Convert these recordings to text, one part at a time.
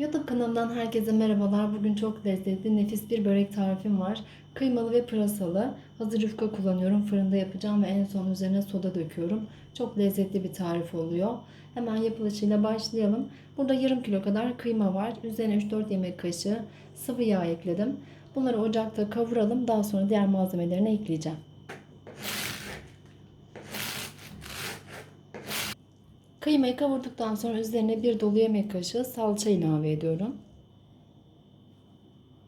YouTube kanalımdan herkese merhabalar. Bugün çok lezzetli, nefis bir börek tarifim var. Kıymalı ve pırasalı. Hazır yufka kullanıyorum. Fırında yapacağım ve en son üzerine soda döküyorum. Çok lezzetli bir tarif oluyor. Hemen yapılışıyla başlayalım. Burada yarım kilo kadar kıyma var. Üzerine 3-4 yemek kaşığı sıvı yağ ekledim. Bunları ocakta kavuralım. Daha sonra diğer malzemelerini ekleyeceğim. Kıymayı kavurduktan sonra üzerine bir dolu yemek kaşığı salça ilave ediyorum.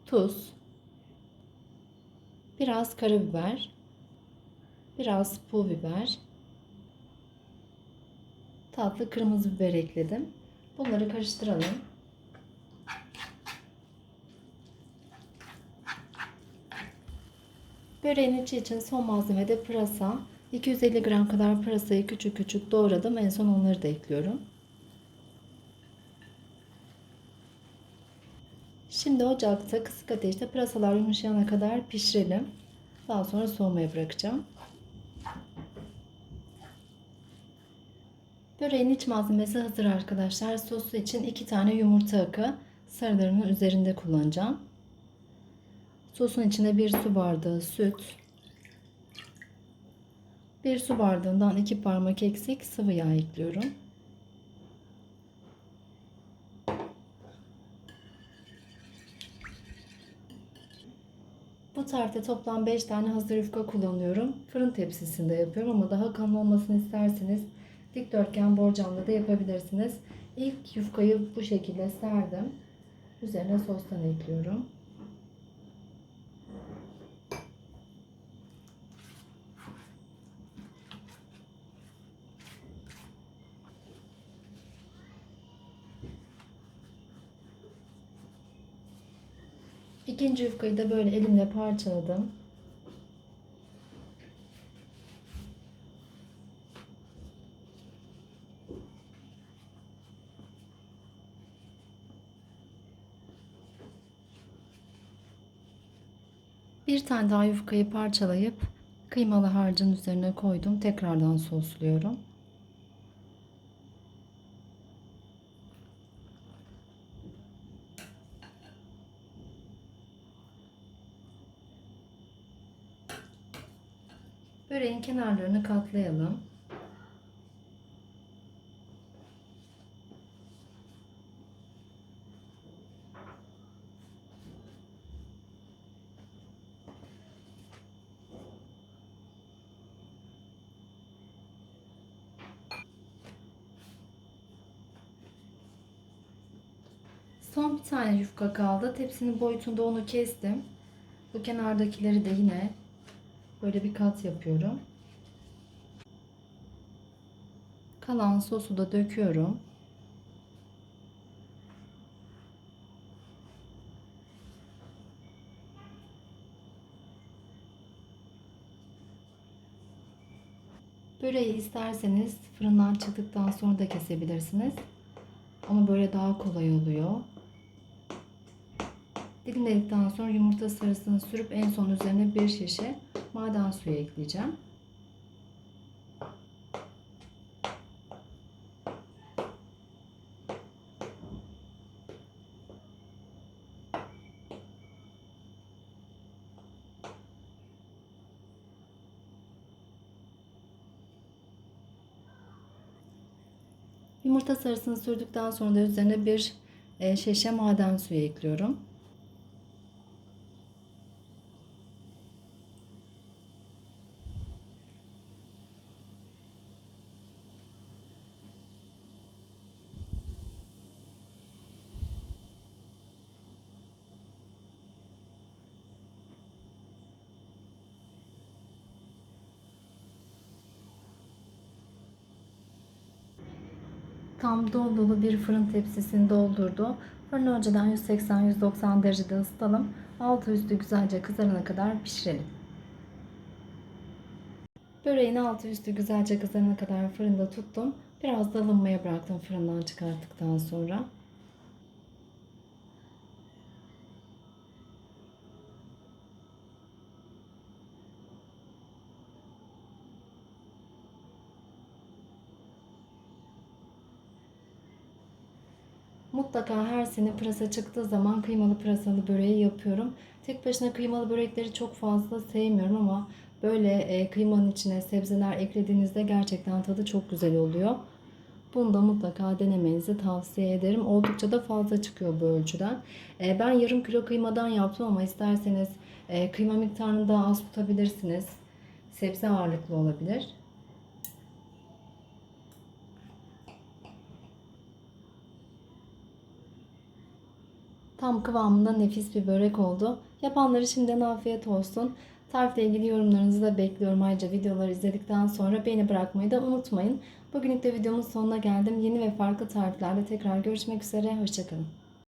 Tuz, biraz karabiber, biraz pul biber, tatlı kırmızı biber ekledim. Bunları karıştıralım. Böreğin içi için son malzeme de pırasa. 250 gram kadar pırasayı küçük küçük doğradım. En son onları da ekliyorum. Şimdi ocakta kısık ateşte pırasalar yumuşayana kadar pişirelim. Daha sonra soğumaya bırakacağım. Böreğin iç malzemesi hazır arkadaşlar. Sosu için 2 tane yumurta akı sarılarının üzerinde kullanacağım. Sosun içine 1 su bardağı süt, bir su bardağından iki parmak eksik sıvı yağ ekliyorum. Bu tarifte toplam 5 tane hazır yufka kullanıyorum. Fırın tepsisinde yapıyorum ama daha kalın olmasını isterseniz dikdörtgen borcamda da yapabilirsiniz. İlk yufkayı bu şekilde serdim. Üzerine sostan ekliyorum. İkinci yufkayı da böyle elimle parçaladım. Bir tane daha yufkayı parçalayıp kıymalı harcın üzerine koydum. Tekrardan sosluyorum. Böreğin kenarlarını katlayalım. Son bir tane yufka kaldı. Tepsinin boyutunda onu kestim. Bu kenardakileri de yine Böyle bir kat yapıyorum. Kalan sosu da döküyorum. Böreği isterseniz fırından çıktıktan sonra da kesebilirsiniz. Ama böyle daha kolay oluyor. Dilimledikten sonra yumurta sarısını sürüp en son üzerine bir şişe maden suyu ekleyeceğim. Yumurta sarısını sürdükten sonra da üzerine bir e, şişe maden suyu ekliyorum. Tam dolu dolu bir fırın tepsisini doldurdu. Fırını önceden 180-190 derecede ısıtalım. Altı üstü güzelce kızarana kadar pişirelim. Böreğin altı üstü güzelce kızarana kadar fırında tuttum. Biraz da ılınmaya bıraktım fırından çıkarttıktan sonra. Mutlaka her sene pırasa çıktığı zaman kıymalı pırasalı böreği yapıyorum. Tek başına kıymalı börekleri çok fazla sevmiyorum ama böyle e, kıymanın içine sebzeler eklediğinizde gerçekten tadı çok güzel oluyor. Bunu da mutlaka denemenizi tavsiye ederim. Oldukça da fazla çıkıyor bu ölçüden. E, ben yarım kilo kıymadan yaptım ama isterseniz e, kıyma miktarını daha az tutabilirsiniz. Sebze ağırlıklı olabilir. Tam kıvamında nefis bir börek oldu. Yapanları şimdiden afiyet olsun. Tarifle ilgili yorumlarınızı da bekliyorum. Ayrıca videoları izledikten sonra beğeni bırakmayı da unutmayın. Bugünlük de videomun sonuna geldim. Yeni ve farklı tariflerle tekrar görüşmek üzere. Hoşçakalın.